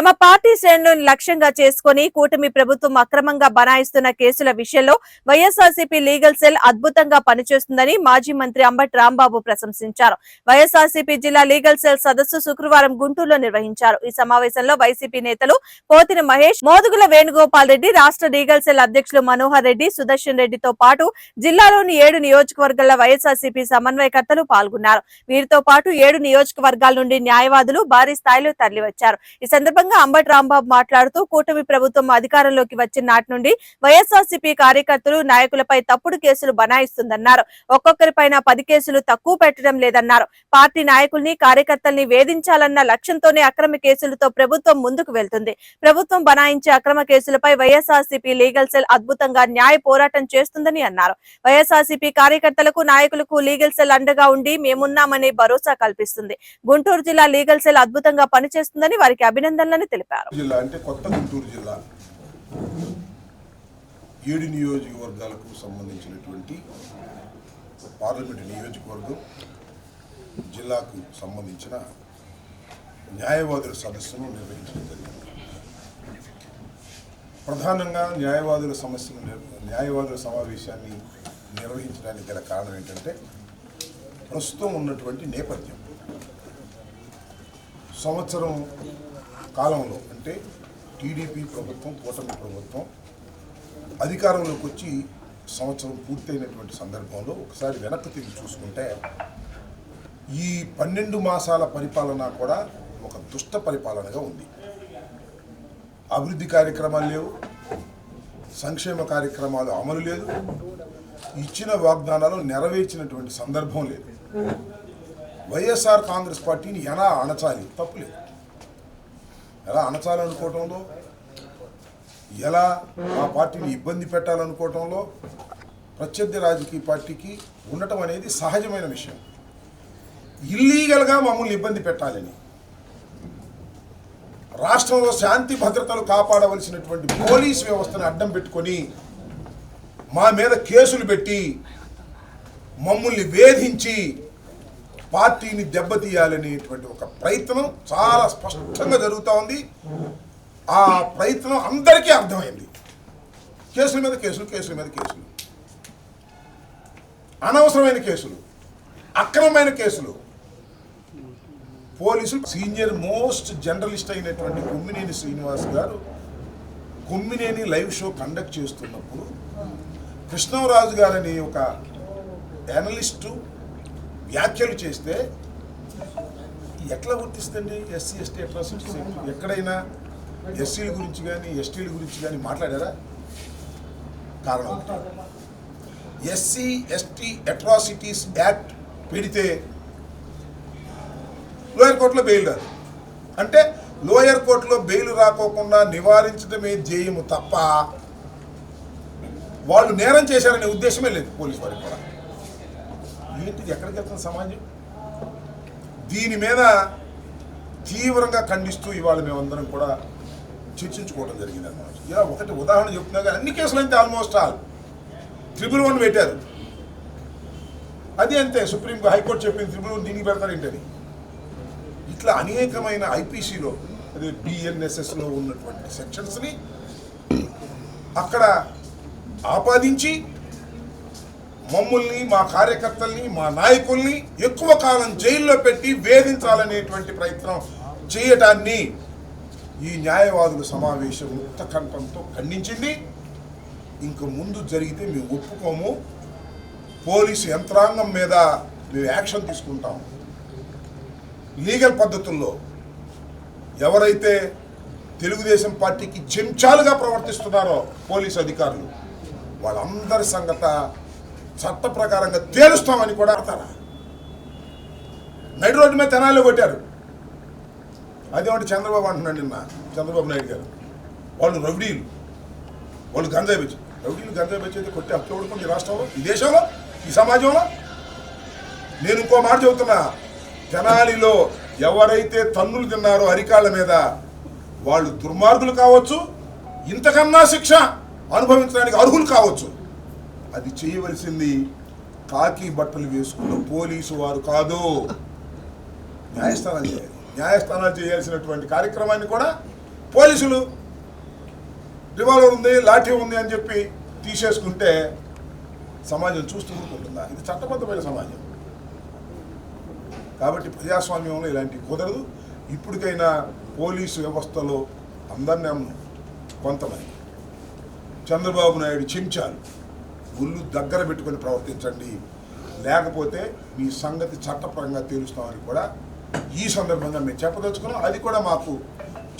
తమ పార్టీ శ్రేణులను లక్ష్యంగా చేసుకుని కూటమి ప్రభుత్వం అక్రమంగా బనాయిస్తున్న కేసుల విషయంలో వైఎస్ఆర్సీపీ లీగల్ సెల్ అద్భుతంగా పనిచేస్తుందని మాజీ మంత్రి అంబటి రాంబాబు ప్రశంసించారు. వైఎస్ఆర్సీపీ జిల్లా లీగల్ సెల్ సదస్సు శుక్రవారం గుంటూరులో నిర్వహించారు. ఈ సమావేశంలో వైసీపీ నేతలు పోతిన మహేష్ మోదుగుల వేణుగోపాల్ రెడ్డి రాష్ట్ర లీగల్ సెల్ అధ్యక్షులు మనోహర్ రెడ్డి సుదర్శన్ రెడ్డితో పాటు జిల్లాలోని ఏడు నియోజకవర్గాల వైఎస్ఆర్సీపీ సమన్వయకర్తలు పాల్గొన్నారు. వీరితో పాటు ఏడు నియోజకవర్గాల నుండి న్యాయవాదులు భారీ స్థాయిలో తరలివచ్చారు. ఈ సందర్భంగా అంబటి రాంబాబు మాట్లాడుతూ కూటమి ప్రభుత్వం అధికారంలోకి వచ్చిన నాటి నుండి వైఎస్ఆర్సీపీ కార్యకర్తలు నాయకులపై తప్పుడు కేసులు బనాయిస్తుందన్నారు. ఒక్కొక్కరిపైన పది కేసులు తక్కువ పెట్టడం లేదన్నారు. పార్టీ నాయకుల్ని కార్యకర్తల్ని వేధించాలన్న లక్ష్యంతోనే అక్రమ కేసులతో ప్రభుత్వం ముందుకు వెళ్తుంది. ప్రభుత్వం బనాయించే అక్రమ కేసులపై వైఎస్ఆర్సీపీ లీగల్ సెల్ అద్భుతంగా న్యాయ పోరాటం చేస్తుందని అన్నారు. వైఎస్ఆర్సీపీ కార్యకర్తలకు నాయకులకు లీగల్ సెల్ అండగా ఉండి మేమున్నామనే భరోసా కల్పిస్తుంది. గుంటూరు జిల్లా లీగల్ సెల్ అద్భుతంగా పనిచేస్తుందని వారికి అభినందనలని తెలిపారు. జిల్లా అంటే కొత్త గుంటూరు జిల్లా. ఏడు నియోజకవర్గాలకు సంబంధించినటువంటి పార్లమెంటు నియోజకవర్గం జిల్లాకు సంబంధించిన న్యాయవాదుల సదస్సును నిర్వహించడం జరిగింది. ప్రధానంగా న్యాయవాదుల సమస్యను న్యాయవాదుల సమావేశాన్ని నిర్వహించడానికి గల కారణం ఏంటంటే ప్రస్తుతం ఉన్నటువంటి నేపథ్యం. సంవత్సరం కాలంలో అంటే టీడీపీ ప్రభుత్వం కూటమి ప్రభుత్వం అధికారంలోకి వచ్చి సంవత్సరం పూర్తయినటువంటి సందర్భంలో ఒకసారి వెనక్కి తిరిగి చూసుకుంటే ఈ పన్నెండు మాసాల పరిపాలన కూడా ఒక దుష్ట పరిపాలనగా ఉంది. అభివృద్ధి కార్యక్రమాలు లేవు సంక్షేమ కార్యక్రమాలు అమలు లేదు ఇచ్చిన వాగ్దానాలు నెరవేర్చినటువంటి సందర్భం లేదు. వైఎస్ఆర్ కాంగ్రెస్ పార్టీని ఎలా అణచాలి? తప్పులేదు ఎలా అణచాలనుకోవటంలో? ఎలా ఆ పార్టీని ఇబ్బంది పెట్టాలనుకోవటంలో? ప్రత్యర్థి రాజకీయ పార్టీకి ఉండటం అనేది సహజమైన విషయం. ఇల్లీగల్గా మమ్మల్ని ఇబ్బంది పెట్టాలని. రాష్ట్రంలో శాంతి భద్రతలు కాపాడవలసినటువంటి పోలీస్ వ్యవస్థను అడ్డం పెట్టుకొని మా మీద కేసులు పెట్టి మమ్మల్ని వేధించి పార్టీని దెబ్బతీయాలనేటువంటి ఒక ప్రయత్నం చాలా స్పష్టంగా జరుగుతూ ఉంది. ఆ ప్రయత్నం అందరికీ అర్థమైంది. కేసుల మీద కేసులు కేసుల మీద కేసులు. అనవసరమైన కేసులు అక్రమమైన కేసులు. పోలీసులు సీనియర్ మోస్ట్ జర్నలిస్ట్ అయినటువంటి గుమ్మినేని శ్రీనివాస్ గారు గుమ్మినేని లైవ్ షో కండక్ట్ చేస్తున్నప్పుడు కృష్ణరాజు గారని ఒక అనలిస్టు వ్యాఖ్యలు చేస్తే ఎట్లా గుర్తిస్తుంది ఎస్సీ ఎస్టీ అట్రాసిటీస్ ఎక్కడైనా ఎస్సీల గురించి కానీ ఎస్టీల గురించి కానీ మాట్లాడారా? కారణం ఎస్సీ ఎస్టీ అట్రాసిటీస్ యాక్ట్ పెడితే లోయర్ కోర్టులో బెయిల్ రాదు. అంటే లోయర్ కోర్టులో బెయిల్ రాకోకుండా నివారించడమే ధ్యేయము తప్ప వాళ్ళు నేరం చేశారనే ఉద్దేశమే లేదు పోలీసు వారికి కూడా. ఏంటిది ఎక్కడికి వెళ్తుంది సమాజం? దీని మీద తీవ్రంగా ఖండిస్తూ ఇవాళ మేమందరం కూడా చర్చించుకోవడం జరిగింది అన్నమాట ఇలా ఒకటి ఉదాహరణ చెప్తున్నా కానీ అన్ని కేసులు అయితే ఆల్మోస్ట్ ఆల్ త్రిబుల్ వన్ పెట్టారు. అది అంతే సుప్రీం హైకోర్టు చెప్పింది త్రిబుల్ వన్ దీనికి పెడతారు ఏంటని? ఇట్లా అనేకమైన ఐపీసీలో అదే బిఎన్ఎస్ఎస్లో ఉన్నటువంటి సెక్షన్స్ని అక్కడ ఆపాదించి మమ్మల్ని మా కార్యకర్తల్ని మా నాయకుల్ని ఎక్కువ కాలం జైల్లో పెట్టి వేధించాలనేటువంటి ప్రయత్నం చేయటాన్ని ఈ న్యాయవాదుల సమావేశం ముక్త కంఠంతో ఖండించింది. ఇంక ముందు జరిగితే మేము ఒప్పుకోము. పోలీసు యంత్రాంగం మీద మేము యాక్షన్ తీసుకుంటాం. లీగల్ పద్ధతుల్లో ఎవరైతే తెలుగుదేశం పార్టీకి చెంచాలుగా ప్రవర్తిస్తున్నారో పోలీసు అధికారులు వాళ్ళందరి సంగత చట్ట ప్రకారంగా తేలుస్తామని కూడా అడతారా నైట్ రోడ్డు మీద తెనాలి కొట్టారు. అదేమంటే చంద్రబాబు అంటున్నాడు నిన్న చంద్రబాబు నాయుడు గారు. వాళ్ళు రౌడీలు. వాళ్ళు గంజాయి పెంచు రౌడీలు గంజాయి బెచ్చి అయితే కొట్టి హక్కు ఈ రాష్ట్రంలో? ఈ దేశంలో? ఈ సమాజంలో? నేను ఇంకో మాట చెబుతున్నా. తెనాలిలో ఎవరైతే తన్నులు తిన్నారో అరికాళ్ళ మీద వాళ్ళు దుర్మార్గులు కావచ్చు. ఇంతకన్నా శిక్ష అనుభవించడానికి అర్హులు కావచ్చు. అది చేయవలసింది కాకి బట్టలు వేసుకున్న పోలీసు వారు కాదు. న్యాయస్థానాలు చేయాలి. న్యాయస్థానాలు చేయాల్సినటువంటి కార్యక్రమాన్ని కూడా పోలీసులు రివాల్వర్ ఉంది లాఠీ ఉంది అని చెప్పి తీసేసుకుంటే సమాజం చూస్తూ ఉంటుందా ఇది చట్టబద్ధమైన సమాజం. కాబట్టి ప్రజాస్వామ్యంలో ఇలాంటివి కుదరదు. ఇప్పటికైనా పోలీసు వ్యవస్థలో అందరినీ కొంతమంది. చంద్రబాబు నాయుడు చెంచాలు ఒళ్ళు దగ్గర పెట్టుకొని ప్రవర్తించండి. లేకపోతే మీ సంగతి చట్టపరంగా తేలుస్తామని కూడా ఈ సందర్భంగా మేము చెప్పదలుచుకున్నాం. అది కూడా మాకు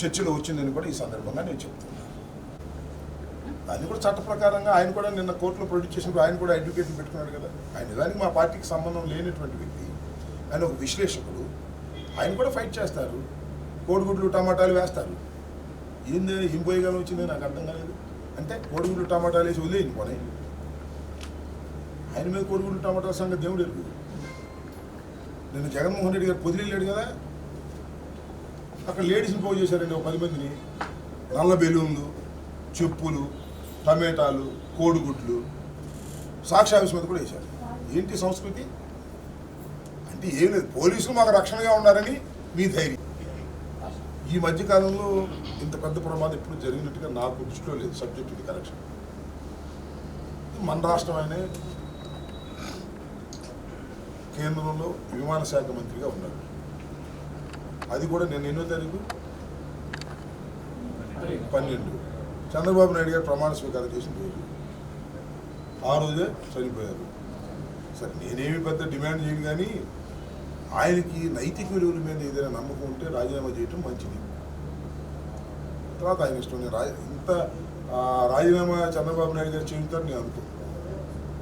చర్చలో వచ్చిందని కూడా ఈ సందర్భంగా నేను చెప్తున్నాను. అది కూడా చట్ట ప్రకారంగా ఆయన కూడా నిన్న కోర్టులో ప్రొడ్యూస్ చేసినప్పుడు ఆయన కూడా ఎడ్యుకేషన్ పెట్టుకున్నాడు కదా. ఆయన నిజానికి మా పార్టీకి సంబంధం లేనటువంటి వ్యక్తి. ఆయన ఒక విశ్లేషకుడు. ఆయన కూడా ఫైట్ చేస్తారు. కోడిగుడ్లు టమాటాలు వేస్తారు. ఏంది ఏం వచ్చింది నాకు అర్థం కాలేదు. అంటే కోడిగుడ్లు టమాటాలు వేసి వదిలేయండి పోనీ. ఆయన మీద కోడిగుడ్లు టమాటా సంగతి దేవుడు ఎరుగు. నిన్న జగన్మోహన్ రెడ్డి గారు పొదిలేడు కదా? అక్కడ లేడీస్ని పోగు చేశారండి ఒక పది మందిని. నల్ల బెలూన్లు చెప్పులు టమాటాలు కోడిగుడ్లు సాక్ష్యావిష్ మీద కూడా వేశారు. ఏంటి సంస్కృతి? అంటే ఏం లేదు. పోలీసులు మాకు రక్షణగా ఉన్నారని మీ ధైర్యం. ఈ మధ్యకాలంలో ఇంత పెద్ద ప్రమాదం ఎప్పుడు జరిగినట్టుగా నాకు దృష్టిలో లేదు సబ్జెక్టు కరెక్షన్. మన రాష్ట్రం అయినా కేంద్రంలో విమాన శాఖ మంత్రిగా ఉన్నారు. అది కూడా నేను ఎన్నో తారీఖు? పన్నెండు. చంద్రబాబు నాయుడు గారు ప్రమాణ స్వీకారం చేసిన రోజు. ఆ రోజే చనిపోయారు. సరే నేనేమి పెద్ద డిమాండ్ చేయను కానీ ఆయనకి నైతిక విలువల మీద ఏదైనా నమ్మకం ఉంటే రాజీనామా చేయటం మంచిది. తర్వాత ఆయన ఇష్టం. నేను ఇంత రాజీనామా చంద్రబాబు నాయుడు గారు చేయుతారు నేను అనుకో